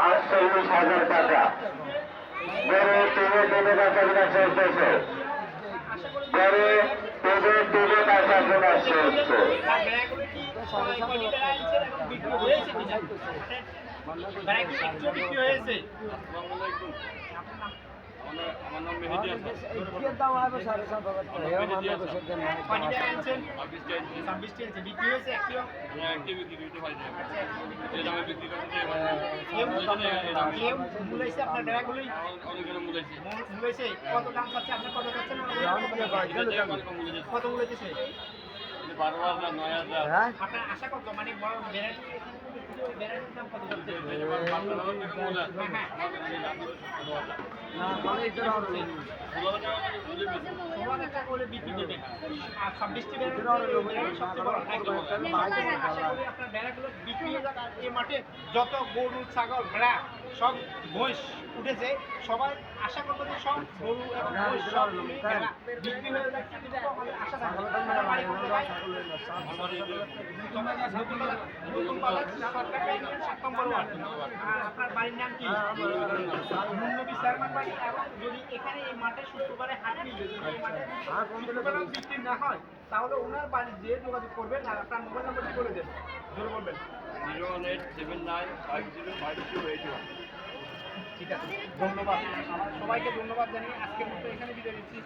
আটচল্লিশ হাজার টাকা। গড়ে তিনে তিনে টাকা কিনা চলতেছে। গড়ে তিনে তিনে টাকা কিনা চলছে। হয়েছে। করতে করতে মূলাইছে মূলাইছি মূলাইছে কত মূলাইতেছে বারো হাজার নয় হাজার আশা কত মানে বড় ভ্যারাইটি দাম কত যাচ্ছে মাঠে যত গরু ছাগল ভেড়া সব মহিষ উঠেছে। সবাই আশা করব যে সব গরু এবং মহিষ সব বিক্রি হয়ে আমাদের আশা থাকবে তাহলে ওনার বাড়ি যোগাযোগ করবেন আর আপনার মোবাইল নাম্বারটি বলে দেবেন জোরে বলবেন zero one eight seven nine five zero five two eight one ঠিক আছে, ধন্যবাদ। সবাইকে ধন্যবাদ জানিয়ে আজকের মতো এখানে বিদায় দিচ্ছি